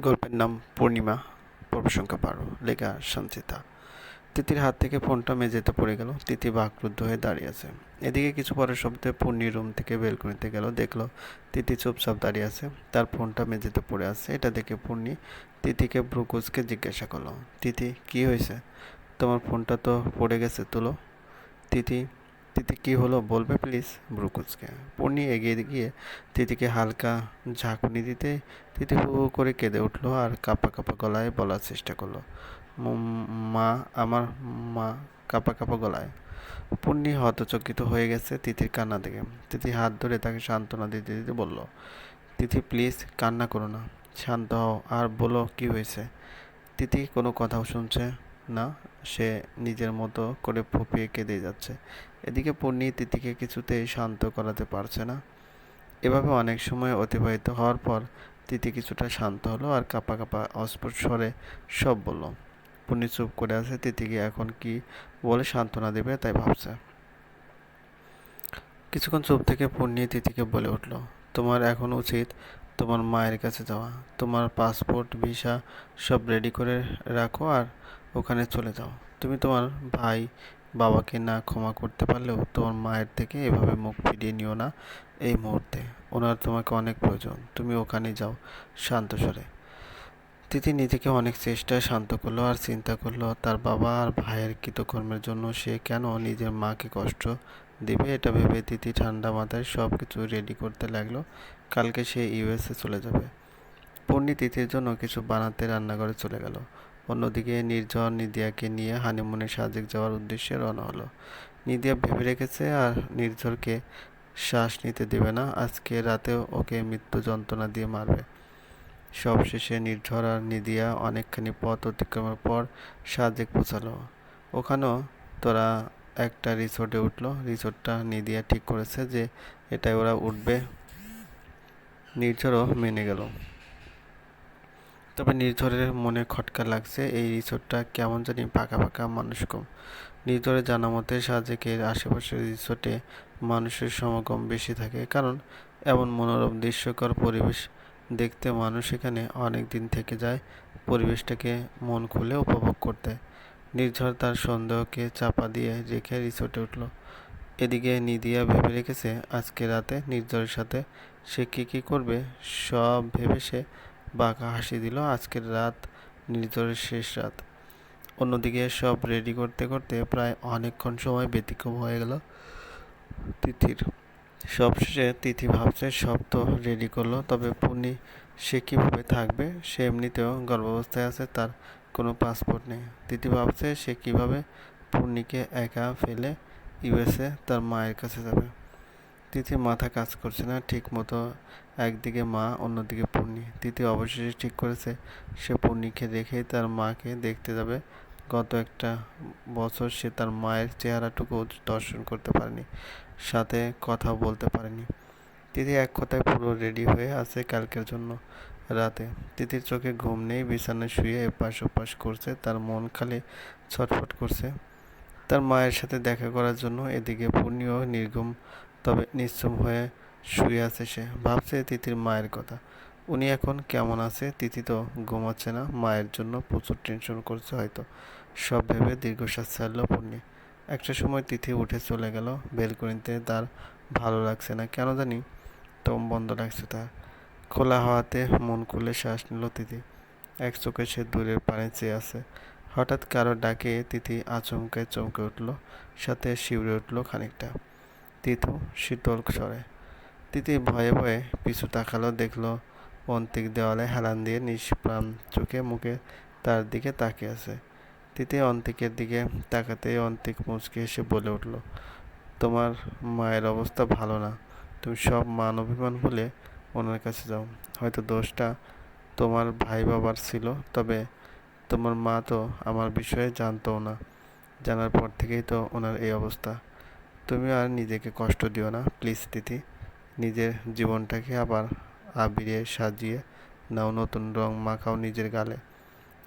গল্পের নাম পূর্ণিমা, পর্ব সংখ্যা বারো, লেখা সঞ্চিতা। তিতির হাত থেকে ফোনটা মেঝেতে পড়ে গেল। তিথি বাকরুদ্ধ হয়ে দাঁড়িয়ে আছে। এদিকে কিছু পরের শব্দে পূর্ণির রুম থেকে বেলকনিতে গেল। দেখল তিথি চুপচাপ দাঁড়িয়ে আছে। তার ফোনটা মেঝেতে পড়ে আছে। এটা দেখে পূর্ণি তিথিকে ব্রুকুজকে জিজ্ঞাসা করল তিথি কি হয়েছে? তোমার ফোনটা তো পড়ে গেছে, তুলো। তিথি তিথি কি হলো বলবে প্লিজ ব্রুকুজকে পূর্ণি এগিয়ে গিয়ে তিথিকে হালকা ঝাঁকুনি দিতে তিথি হু হু করে কেঁদে উঠল আর কাপা কাপা গলায় বলার চেষ্টা করল মা, আমার মা, কাপা কাপা গলায়? পূর্ণি হতচকিত হয়ে গেছে তিথির কান্না দেখে। তিথি হাত ধরে তাকে সান্ত্বনা দিতে দিতে বলল, তিথি প্লিজ কান্না করো না। শান্ত হও, আর বলো কি হয়েছে? তিথি কোনো কথাও শুনছে না। সে নিজের মতো করে ফুপিয়ে কেঁদে যাচ্ছে। এদিকে পূর্ণি তিথিকে কিছুতেই শান্ত করাতে পারছে না। এভাবে অনেক সময় অতিবাহিত হওয়ার পর তিথি কিছুটা শান্ত হলো আর কাপা কাপা অস্ফুট স্বরে সব বলল, পূর্ণি চুপ করে আছে তিথিকে এখন কি বলে সান্ত্বনা দেবে তাই ভাবছে? কিছুক্ষণ চুপ থেকে পূর্ণি তিথিকে বলে উঠল, তোমার এখন উচিত তোমার মায়ের কাছে যাওয়া। তোমার পাসপোর্ট, ভিসা সব রেডি করে রাখো আর ওখানে চলে যাও। তুমি তোমার ভাই বাবাকে না ক্ষমা করতে পারলেও তোমার মায়ের থেকে এভাবে মুখ ফিরিয়ে নিও না এই মুহূর্তে। ওনার তোমাকে অনেক প্রয়োজন। তুমি ওখানে যাও, শান্ত স্বরে। তিথি নিজেকে অনেক চেষ্টায় শান্ত করল আর চিন্তা করল, তার বাবা আর ভাইয়ের কৃতকর্মের জন্য সে কেন নিজের মাকে কষ্ট দেবে এটা ভেবে তিথি ঠান্ডা মাথায় সব কিছু রেডি করতে লাগল। কালকে সে ইউএসএ চলে যাবে। পূর্ণি তিথির জন্য কিছু বানাতে রান্নাঘরে চলে গেল। অন্যদিকে নির্জন নিদিয়াকে নিয়ে হানিমুনে সাজেক যাওয়ার উদ্দেশ্যে রওনা হলো। নিদিয়া ভেবে রেখেছে আর নির্ঝরকে শ্বাস নিতে দেবে না। আজকে রাতেও ওকে মৃত্যু যন্ত্রণা দিয়ে মারবে। সবশেষে নির্ঝর আর নিদিয়া অনেকখানি পথ অতিক্রমের পর সাজেক পৌঁছালো। ওখানেও তোরা একটা রিসোর্টে উঠল। রিসোর্টটা নিদিয়া ঠিক করেছে যে এটাই ওরা উঠবে। নির্ঝরও মেনে গেল। তবে নির্ঝরের মনে খটকা লাগছে এই রিসোর্টটা কেমন জানি পাকা পাকা মানুষ কম নির্ঝরের জানা মতে সাজেকের আশেপাশের রিসোর্টে মানুষের সমাগম বেশি থাকে। কারণ এমন মনোরম দৃশ্যকর পরিবেশ দেখতে মানুষ এখানে অনেক দিন থেকে যায়, পরিবেশটাকে মন খুলে উপভোগ করতে। নির্ঝর তার সন্দেহকে চাপা দিয়ে রেখে রিসোর্টে উঠল। এদিকে নিদিয়া ভেবে রেখেছে, আজকে রাতে নির্ঝরের সাথে সে কী কী করবে, সব ভেবে সে বাঁকা হাসি দিল আজকের রাত নির্ঝরের শেষ রাত। অন্যদিকে সব রেডি করতে করতে প্রায় অনেকক্ষণ সময় ব্যতিক্রম হয়ে গেল তিথির। সবশেষে তিথি ভাবছে, সব তো রেডি করল, তবে পূর্ণি সে কীভাবে থাকবে, সে এমনিতেও গর্ভাবস্থায় আছে, তার কোনো পাসপোর্ট নেই। তিথি ভাবছে সে কীভাবে পূর্ণিকে একা ফেলে ইউএসএ তার মায়ের কাছে যাবে। তিথি মাথা কাজ করছে না, ঠিক মতো একদিকে মা, অন্যদিকে পূর্ণি। তিথি অবশেষে ঠিক করেছে, সে পূর্ণিকে রেখেই তার মাকে দেখতে যাবে। গত একটা বছর সে তার মায়ের চেহারাটুকু দর্শন করতে পারেনি, সাথে কথা বলতে পারেনি। তিথি এক কথায় পুরো রেডি হয়ে আছে কালকের জন্য রাতে। তিথির চোখে ঘুম নেই, বিছানায় শুয়ে এপাশ ওপাশ করছে, তার মন খালি ছটফট করছে। তার মায়ের সাথে দেখা করার জন্য এদিকে পূর্ণিও নির্গম তবে নিশ্চম হয়ে শুয়ে আছে সে। ভাবছে তিথির মায়ের কথা। উনি এখন কেমন আছে? তিথি তো ঘুমাচ্ছে না। মায়ের জন্য প্রচুর টেনশন করছে হয়তো। সব ভেবে দীর্ঘশ্বাস ছাড়লো পূর্ণি। একটা সময় তিথি উঠে চলে গেল। বেলকনিতে তার ভালো লাগছে না। কেন জানি দম বন্ধ লাগছে তার। খোলা হাওয়াতে মন খুলে শ্বাস নিল তিথি। এক চোখে সে দূরের পানে চেয়ে আছে। হঠাৎ কারও ডাকে তিথি আচমকায় চমকে উঠল। সাথে শিউরে উঠল খানিকটা। তিথু শীতল স্বরে। তিথি ভয়ে ভয়ে পিছু তাকালো, দেখল অন্তিক দেওয়ালে হেলান দিয়ে নিষ্প্রাণ চোখে মুখে তার দিকে তাকিয়ে আছে। তিথি অন্তিকের দিকে তাকাতেই অন্তিক মুচকে এসে বলে উঠল, তোমার মায়ের অবস্থা ভালো না। তুমি সব মান অভিমান ভুলে ওনার কাছে যাও। হয়তো দোষটা তোমার ভাই বাবার ছিল, তবে তোমার মা তো আমার বিষয়ে জানতো না। জানার পর থেকেই তো ওনার এই অবস্থা। তুমি আর নিজেকে কষ্ট দিও না প্লিজ তিথি। নিজের জীবনটাকে আবার আবিরে সাজিয়ে নাও, নতুন রং মাখাও নিজের গালে।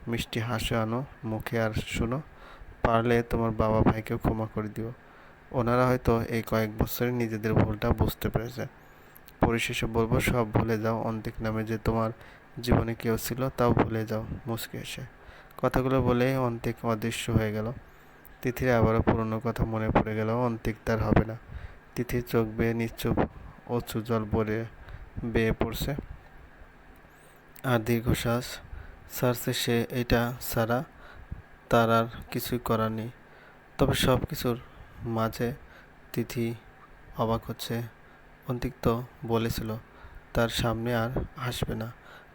মিষ্টি হাসি আনো, মুখে আর শুনো। পারলে তোমার বাবা ভাইকেও ক্ষমা করে দিও। ওনারা হয়তো এই কয়েক বছরে নিজেদের ভুলটা বুঝতে পেরেছে। পরিশেষে বলব, সব ভুলে যাও। অন্তিক নামে যে তোমার জীবনে কেউ ছিল, তাও ভুলে যাও। মুচকে এসে কথাগুলো বলে অন্তিক অদৃশ্য হয়ে গেল। তিথির আবারও পুরনো কথা মনে পড়ে গেল অন্তিক তার হবে না। তিথির চোখ বেয়ে নিশ্চুপ অচু জল বলে বেয়ে পড়ছে। আর দীর্ঘশ্বাস ছাড়ছে সে এটা ছাড়া তার আর কিছুই করার নেই। তবে সব কিছুর মাঝে তিথি অবাক হচ্ছে। অন্তিক তো বলেছিল, তার সামনে আর আসবে না,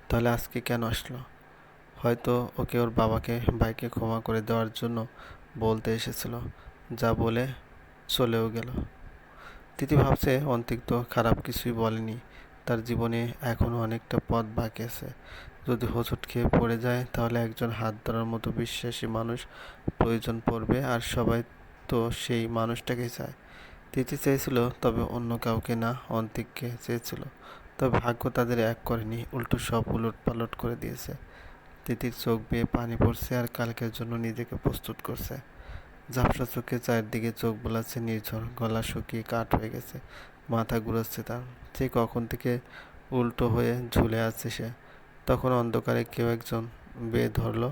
তাহলে আজকে কেন আসলো? হয়তো ওকে ওর বাবাকে, ভাইকে ক্ষমা করে দেওয়ার জন্য বলতে এসেছিল। যা বলে চলেও গেল। তিথি ভাবছে, অন্তিক তো খারাপ কিছুই বলেনি। তার জীবনে এখনও অনেকটা পথ বাকি আছে। যদি হোঁচট খেয়ে পড়ে যায়, তাহলে একজন হাত ধরার মতো বিশ্বাসী মানুষ প্রয়োজন পড়বে, আর সবাই তো সেই মানুষটাকেই চায়। তিথি চেয়েছিল, তবে অন্য কাউকে না, অন্তিককে চেয়েছিল। তবে ভাগ্য তাদের এক করেনি, উল্টো সব উলট পালট করে দিয়েছে। তিতির চোখ বেয়ে পানি পড়ছে আর কালকের জন্য নিজেকে প্রস্তুত করছে। ঝাপসা চোখে চারদিকে চোখ বোলাচ্ছে, নির্ঝর গলা শুকিয়ে কাঠ হয়ে গেছে, মাথা ঘুরাচ্ছে তার। সে কখন থেকে উল্টো হয়ে ঝুলে আছে সে। তখন অন্ধকারে কেউ একজন বেয়ে ধরলো,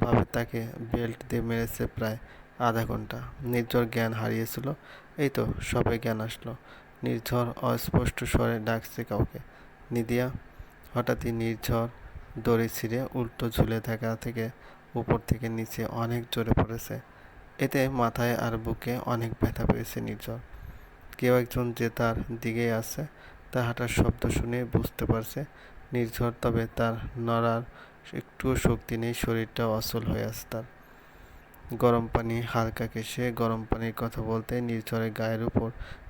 ভাবে তাকে বেল্ট দিয়ে মেরেছে প্রায় আধা ঘণ্টা। নির্ঝর জ্ঞান হারিয়েছিল, এই তো সবে জ্ঞান আসলো। নির্ঝর অস্পষ্ট স্বরে ডাকছে কাউকে। নিদিয়া হঠাৎই নির্ঝর দড়ি ছিঁড়ে উল্টো ঝুলে থাকা থেকে উপর থেকে নিচে অনেক জোরে পড়েছে। এতে মাথায় আর বুকে অনেক ব্যথা পেয়েছে নির্ঝর। কেউ একজন যে তার দিকেই আছে তা হাঁটার শব্দ শুনে বুঝতে পারছে নির্ঝর, তবে তার নড়ার একটুও শক্তি নেই, শরীরটা অচল হয়ে আছে তার। গরম পানি হালকা কেসে গরম পানির কথা বলতে নির্ঝরের গায়ের উপর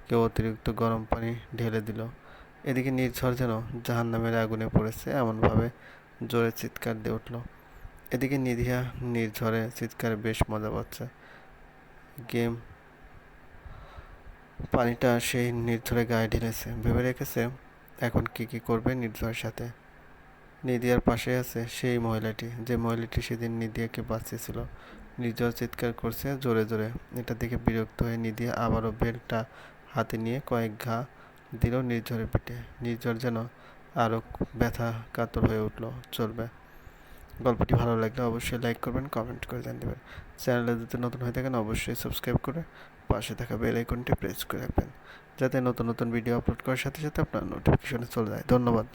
কেউ অতিরিক্ত গরম পানি ঢেলে দিল। এদিকে নির্ঝর যেন জাহান নামের আগুনে পড়েছে, এমনভাবে জোরে চিৎকার দিয়ে উঠল। এদিকে নিধিয়া নির্ঝরে চিৎকারে বেশ মজা পাচ্ছে। গেম পানিটা সেই নির্ঝরে গায়ে ঢেলেছে। ভেবে রেখেছে এখন কি কি করবে নির্ঝরের সাথে। নিদিয়ার পাশে আছে সেই মহিলাটি। যে মহিলাটি সেদিন নিদিয়াকে বাঁচিয়েছিল। নির্ঝর চিৎকার করছে জোরে জোরে। এটা দেখে বিরক্ত হয়ে নিদিয়া আবারও বেলটা হাতে নিয়ে কয়েক ঘা দিল নির্ঝরের পিঠে। নির্ঝর যেন আরও ব্যথা কাতর হয়ে উঠল, চলবে। গল্পটি ভালো লাগলে অবশ্যই লাইক করবেন, কমেন্ট করে জানিয়ে দেবেন। চ্যানেলে যদি নতুন হয়ে থাকেন, অবশ্যই সাবস্ক্রাইব করে পাশে থাকা বেল আইকনটি প্রেস করে রাখবেন, যাতে নতুন নতুন ভিডিও আপলোড করার সাথে সাথে আপনার নোটিফিকেশনে চলে যায়। ধন্যবাদ।